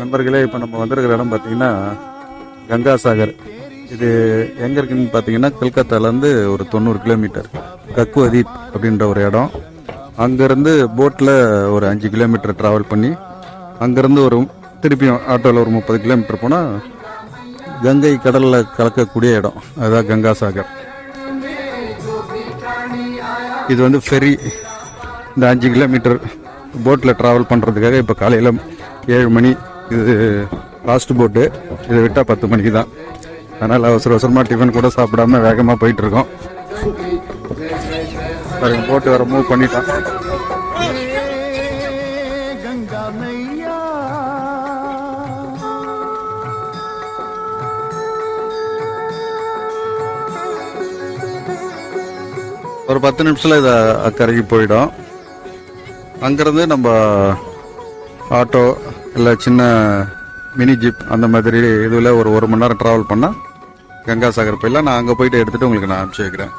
நண்பர்களே இப்போ நம்ம வந்திருக்கிற இடம் பார்த்தீங்கன்னா கங்கா சாகர். இது எங்கே இருக்குன்னு பார்த்தீங்கன்னா கல்கத்தாலேருந்து ஒரு தொண்ணூறு கிலோமீட்டர். கக்குவதீப் அப்படின்ற ஒரு இடம். அங்கேருந்து போட்டில் ஒரு அஞ்சு கிலோமீட்டர் ட்ராவல் பண்ணி அங்கேருந்து ஒரு திருப்பியும் ஆட்டோவில் ஒரு முப்பது கிலோமீட்டர் போனால் கங்கை கடலில் கலக்கக்கூடிய இடம். அதுதான் கங்கா சாகர். இது வந்து ஃபெரி இந்த அஞ்சு கிலோமீட்டர் போட்டில் ட்ராவல் பண்ணுறதுக்காக இப்போ காலையில் ஏழு மணி இது லாஸ்ட் போட்டு இதை விட்டால் பத்து மணிக்கு தான். அதனால் அவசர அவசரமாக டிஃபன் கூட சாப்பிடாம வேகமாக போயிட்டுருக்கோம் பாருங்க போட்டு வர மூவ் பண்ணிட்டான். ஒரு பத்து நிமிஷத்தில் இதை அக்கறைக்கு போயிடும். அங்கேருந்து நம்ம ஆட்டோ இல்லை சின்ன மினி ஜிப் அந்த மாதிரி இதில் ஒரு ஒரு மணி நேரம் ட்ராவல் பண்ணால் கங்கா சாகர் போயிடலாம். நான் அங்கே போயிட்டு எடுத்துகிட்டு உங்களுக்கு நான் அனுப்பிச்சி வைக்கிறேன்.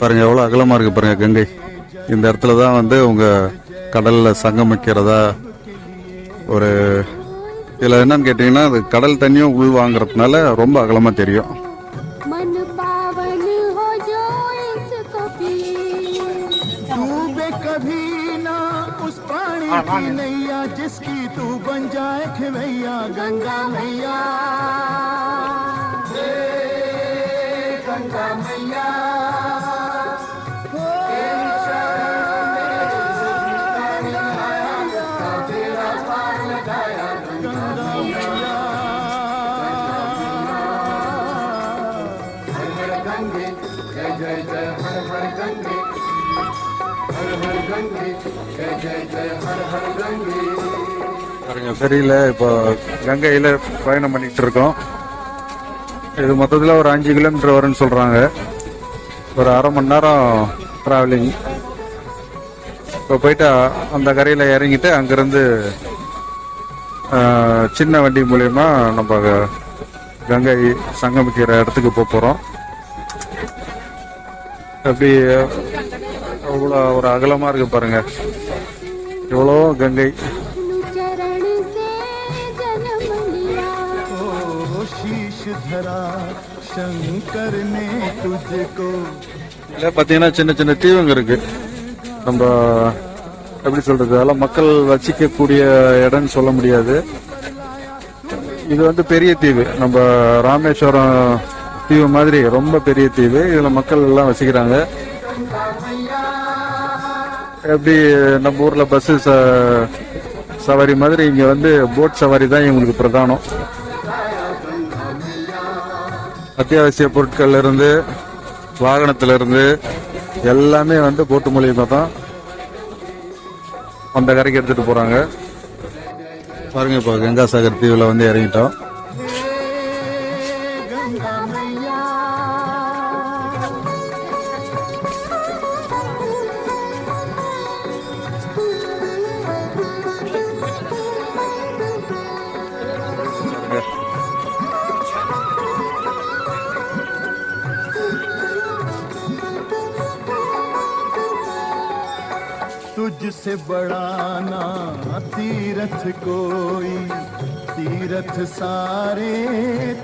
பாருங்க எவ்வளோ அகலமாக இருக்குது பாருங்க கங்கை. இந்த இடத்துல தான் வந்து உங்கள் கடலில் சங்கமிக்கிறதா ஒரு இதில் என்னன்னு கேட்டிங்கன்னா அது கடல் தண்ணியும் உள் வாங்குறதுனால ரொம்ப அகலமாக தெரியும். की नैया जिसकी तू बन जाए खिवैया गंगा मैया பாருங்க சரியில்ல. இப்போ கங்கையில் பயணம் பண்ணிட்டு இருக்கோம். இது மொத்தத்தில் ஒரு அஞ்சு கிலோமீட்டர் வரும்னு சொல்கிறாங்க ஒரு அரை மணி நேரம் ட்ராவலிங் இப்போ போயிட்டு அந்த கரையில் இறங்கிட்டு அங்கேருந்து சின்ன வண்டி மூலயமா நம்ம கங்கை சங்கமிக்கிற இடத்துக்கு போக போகிறோம் அப்படி அவ்வளோ ஒரு அகலமாக இருக்குது பாருங்கள் எவ்வளோ கங்கை. இல்லை பார்த்தீங்கன்னா சின்ன சின்ன தீவுங்க இருக்கு. நம்ம எப்படி சொல்றது? அதெல்லாம் மக்கள் வசிக்கக்கூடிய இடம்னு சொல்ல முடியாது. இது வந்து பெரிய தீவு. நம்ம ராமேஸ்வரம் தீவு மாதிரி ரொம்ப பெரிய தீவு. இதில் மக்கள் எல்லாம் வசிக்கிறாங்க. எப்படி நம்ம ஊர்ல பஸ் சவாரி மாதிரி இங்க வந்து போட் சவாரி தான் இவங்களுக்கு பிரதானம். அத்தியாவசிய பொருட்கள்ல இருந்து வாகனத்துல இருந்து எல்லாமே வந்து போட்டு மூலியமா தான் அந்த கரைக்கு எடுத்துட்டு போறாங்க. பாருங்க இப்போ கங்கா சாகர் தீவுல வந்து இறங்கிட்டோம். तुझसे बड़ा ना तीरथ कोई तीरथ सारे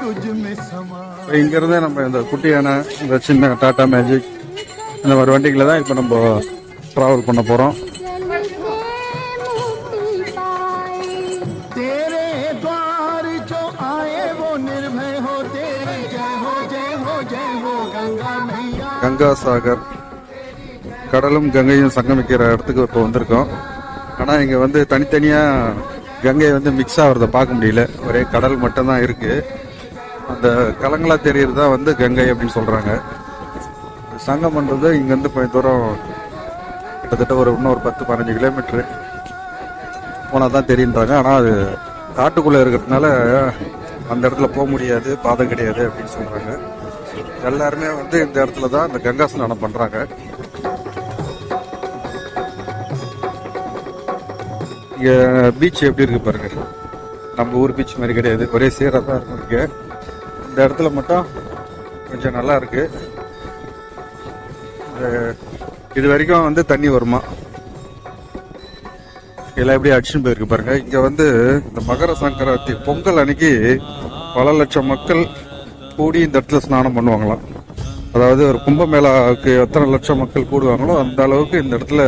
तुझ में समा இப்போ இங்க இருந்தே நம்ம இந்த குட்டியான இந்த சின்ன டாடா மேஜிக் இந்த மாதிரி வண்டிகளை தான் இப்போ நம்ம டிராவல் பண்ண போறோம் जल से मुक्ति पाए तेरे द्वार जो आए वो निर्भय हो तेरी जय हो जय हो जय हो गंगा मैया கங்கா சாகர் கடலும் கங்கையும் சங்கமிக்கிற இடத்துக்கு இப்போ வந்திருக்கோம். ஆனால் இங்கே வந்து தனித்தனியாக கங்கை வந்து மிக்ஸ் ஆகிறத பார்க்க முடியல. ஒரே கடல் மட்டும்தான் இருக்குது அந்த கலங்களாக தெரியறது தான் வந்து கங்கை அப்படின்னு சொல்கிறாங்க சங்கம் பண்ணுறது இங்கேருந்து கொஞ்சம் தூரம் கிட்டத்தட்ட ஒரு இன்னொரு பத்து பதினஞ்சு கிலோமீட்ரு போனால் தான் தெரியுன்றாங்க. ஆனால் அது காட்டுக்குள்ளே இருக்கிறதுனால அந்த இடத்துல போக முடியாது பாதை கிடையாது அப்படின்னு சொல்கிறாங்க எல்லாருமே வந்து இந்த இடத்துல தான் இந்த கங்கா ஸ்நானம் இங்கே பீச் எப்படி இருக்கு பாருங்க. நம்ம ஊர் பீச் மாதிரி கிடையாது. ஒரே சீராக தான் இருக்கும் இங்கே. இந்த இடத்துல மட்டும் கொஞ்சம் நல்லா இருக்கு. இது வரைக்கும் வந்து தண்ணி வருமா? எல்லாம் எப்படி அடிச்சுன்னு போயிருக்கு பாருங்க. இங்க வந்து இந்த மகர சங்கராந்தி பொங்கல் அன்னைக்கு பல லட்சம் மக்கள் கூடி இந்த இடத்துல ஸ்நானம் பண்ணுவாங்களாம். அதாவது ஒரு கும்பமேளாவுக்கு எத்தனை லட்சம் மக்கள் கூடுவாங்களோ அந்த அளவுக்கு இந்த இடத்துல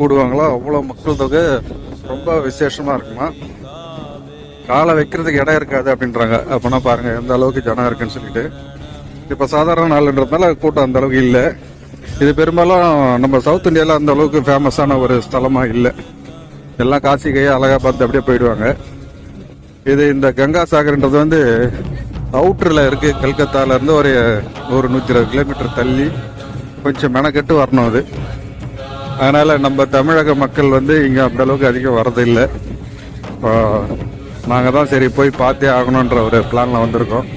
கூடுவாங்களோ? அவ்வளோ மக்கள் தொகை ரொம்ப விசேஷமா இருக்குமா? காலை வைக்கிறதுக்கு இடம் இருக்காது அப்படின்றாங்க. அப்படின்னா பாருங்க எந்த அளவுக்கு ஜனம் இருக்குன்னு சொல்லிட்டு. இப்ப சாதாரண நாள்ன்றதுனால கூட்டம் அந்த அளவுக்கு இல்லை. இது பெரும்பாலும் நம்ம சவுத் இந்தியால அந்த அளவுக்கு ஃபேமஸான ஒரு ஸ்தலமா இல்லை. எல்லாம் காசி கையை அழகா பார்த்து அப்படியே போயிடுவாங்க. இது இந்த கங்கா சாகர்ன்றது வந்து அவுட்டர்ல இருக்கு. கல்கத்தால இருந்து ஒரு ஒரு நூற்றி இருபது கிலோமீட்டர் தள்ளி கொஞ்சம் மெனக்கெட்டு வரணும் அது. அதனால் நம்ம தமிழக மக்கள் வந்து இங்கே அந்த அளவுக்கு அதிகம் வரதில்லை. இப்போ நாங்கள் தான் சரி போய் பார்த்தே ஆகணுன்ற ஒரு பிளானில் வந்திருக்கோம்.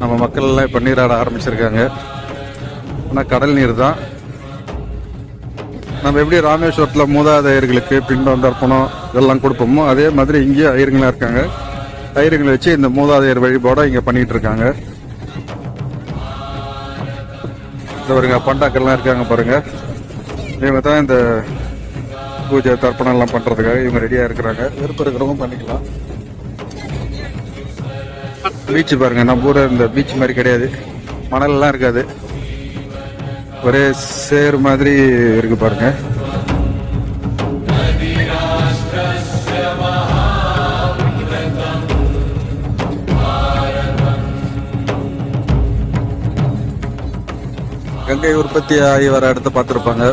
நம்ம மக்கள் எல்லாம் இப்போ நீராட ஆரம்பிச்சிருக்காங்க. ஆனால் கடல் நீர் தான். நம்ம எப்படி ராமேஸ்வரத்தில் மூதாதையர்களுக்கு பிண்டம் தர்ப்பணம் இதெல்லாம் கொடுப்போமோ அதே மாதிரி இங்கேயும் ஐயருங்களாக இருக்காங்க. ஐயருங்களை வச்சு இந்த மூதாதையர் வழிபாடை இங்கே பண்ணிகிட்டு இருக்காங்க. இந்த பாருங்க பண்டாக்கள்லாம் இருக்காங்க பாருங்கள் இவங்க தான் இந்த பூஜை தர்ப்பணம் எல்லாம் பண்றதுக்காக இவங்க ரெடியா இருக்கிறாங்க. விருப்பம் இருக்கிறவங்க பண்ணிக்கலாம். பீச் பாருங்க நம்ம கூட இந்த பீச் மாதிரி கிடையாது. மணல் எல்லாம் இருக்காது. ஒரே சேர் மாதிரி இருக்கு பாருங்க. கங்கை உற்பத்தி ஆகி வர இடத்த பார்த்துருப்பாங்க.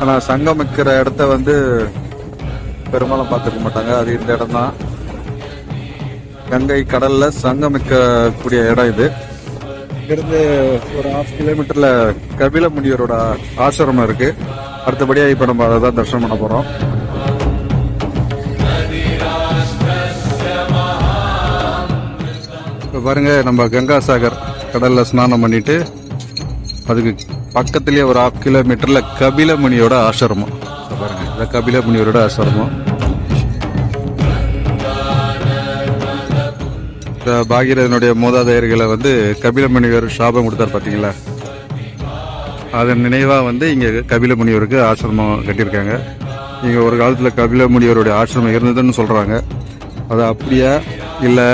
ஆனா சங்கமிக்கிற இடத்த வந்து பெரும்பாலும் பார்த்துருக்க மாட்டாங்க. அது இந்த இடம் தான் கங்கை கடல்ல சங்கமிக்கக்கூடிய இடம் இது. இங்கிருந்து ஒரு ஹாஃப் கிலோமீட்டரில் கபில முனிவரோட ஆசிரமம் இருக்கு. அடுத்தபடியாக இப்போ நம்ம அதை தான் தரிசனம் பண்ண போகிறோம் இப்போ பாருங்க நம்ம கங்கா சாகர் கடலில் ஸ்நானம் பண்ணிட்டு அதுக்கு பக்கத்துலேயே ஒரு ஹாஃப் கிலோமீட்டரில் கபிலமணியோட ஆசிரமம். பாருங்க இந்த கபிலமுணியரோட ஆசிரமம். இந்த பாகீரதனுடைய மூதாதையர்களை வந்து கபில சாபம் கொடுத்தார் பார்த்தீங்களா அதன் நினைவாக வந்து இங்கே கபிலமுனிவருக்கு ஆசிரமம் கட்டியிருக்காங்க. இங்கே ஒரு காலத்தில் கபிலமுனிவருடைய ஆசிரமம் இருந்ததுன்னு சொல்கிறாங்க அது அப்படியா இல்லை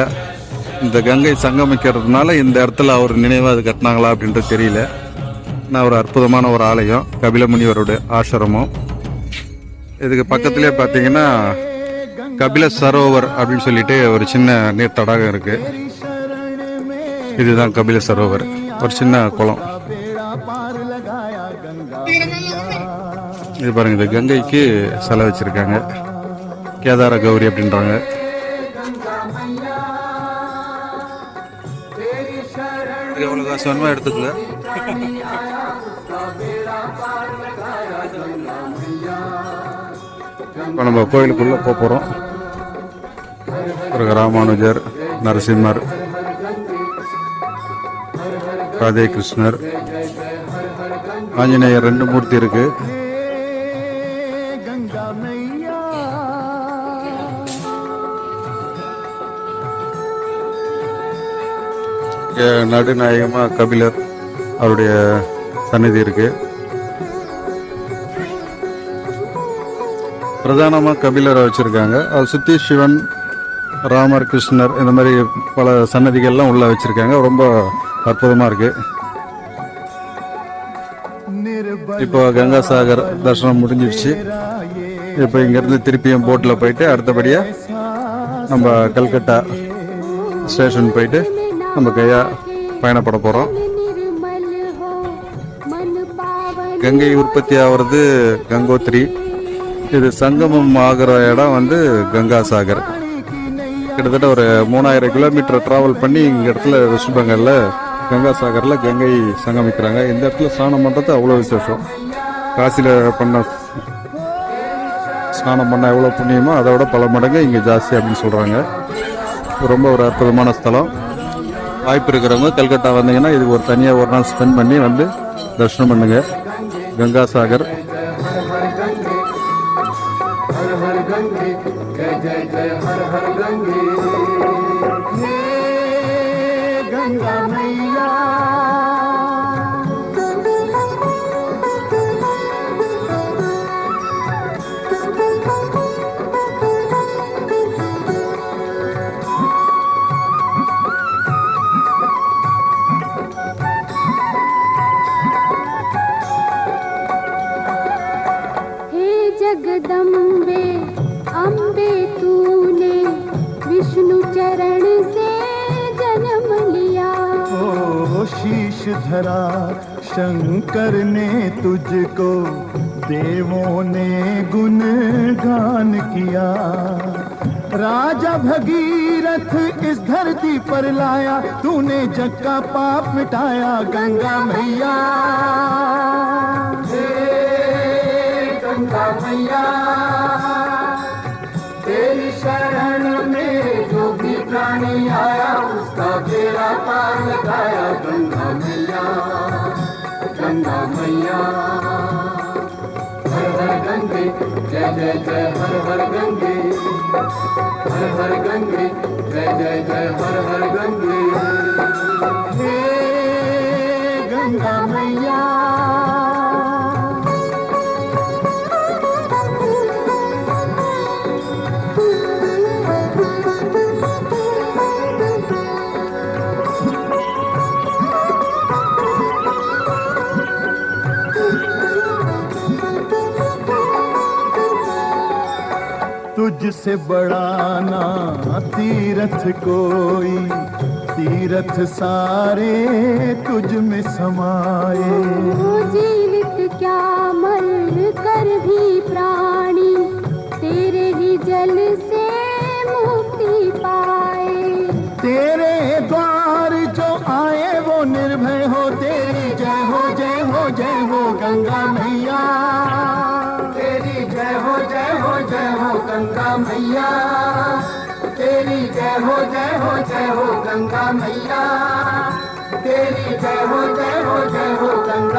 இந்த கங்கை சங்கமிக்கிறதுனால இந்த இடத்துல அவர் நினைவாக அது கட்டினாங்களா அப்படின்றது தெரியல. நான் ஒரு அற்புதமான ஒரு ஆலயம் கபிலமுனிவருடைய ஆசிரமம். இதுக்கு பக்கத்துலேயே பார்த்தீங்கன்னா கபில சரோவர் அப்படின்னு சொல்லிட்டு ஒரு சின்ன நீர் தடாகம் இருக்குது இதுதான் கபில சரோவர். ஒரு சின்ன குளம். இது பாருங்க இது கங்கைக்கு சிலை வச்சிருக்காங்க. கேதார கௌரி அப்படின்றாங்க. எடுத்துக்கல இப்போ நம்ம கோயிலுக்குள்ளே போக போகிறோம் பிறகு ராமானுஜர் நரசிம்மர் ராதே கிருஷ்ணர் ஆஞ்சநேயர் ரெண்டு மூர்த்தி இருக்கு. நடுநாயகமாக கபிலர் அவருடைய சன்னிதி இருக்குது பிரதானமாக கபிலரை வச்சுருக்காங்க. அது சுற்றி சிவன் ராமர் கிருஷ்ணர் இந்த மாதிரி பல சன்னதிகள்லாம் உள்ளே வச்சுருக்காங்க. ரொம்ப அற்புதமாக இருக்குது இப்போ கங்கா சாகர் தர்சனம் முடிஞ்சிடுச்சு இப்போ இங்கேருந்து திருப்பியும் போட்டில் போயிட்டு அடுத்தபடியாக நம்ம கல்கட்டா ஸ்டேஷன் போயிட்டு நம்ம கையாக பயணப்பட போகிறோம் கங்கை உற்பத்தி ஆகிறது கங்கோத்ரி. இது சங்கமம் ஆகிற இடம் வந்து கங்கா சாகர். கிட்டத்தட்ட ஒரு மூணாயிரம் கிலோமீட்டர் டிராவல் பண்ணி இங்கே இடத்துல வெஸ்ட் பெங்காலில் கங்கா கங்கை சங்கமிக்கிறாங்க. இந்த இடத்துல ஸ்நானம் பண்ணுறது அவ்வளோ விசேஷம். காசியில் பண்ண ஸ்நானம் பண்ண எவ்வளோ புண்ணியமோ அதை விட பல மடங்கு இங்கே ஜாஸ்தி அப்படின்னு சொல்கிறாங்க ரொம்ப ஒரு அற்புதமான ஸ்தலம். வாய்ப்பு இருக்கிறவங்க கல்கட்டா வந்தீங்கன்னா இதுக்கு ஒரு தனியாக ஒரு நாள் ஸ்பெண்ட் பண்ணி வந்து தரிசனம் பண்ணுங்க கங்கா சாகர் हे धरा शंकर ने तुझको देवों ने गुण गान किया। राजा भगीरथ इस धरती पर लाया, तूने जग का पाप मिटाया, गंगा मैया। गंगा मैया, तेरी शरण में जो भी प्राणी आया मैया। हर हर गंगे, जय जय जय हर हर गंगे। हर हर गंगे, जय जय जय हर हर गंगे। हे गंगा मैया। तुझसे बड़ा ना तीरथ कोई तीरथ सारे तुझ में समाए जीवित क्या मर कर भी प्राणी तेरे ही जल से मुक्ति पाए। तेरे द्वार जो आए वो निर्भय हो तेरी जय हो जय हो जय हो गंगा मैया। गंगा मैया, तेरी जय हो जय हो जय हो गंगा मैया, तेरी जय हो जय हो जय हो गंगा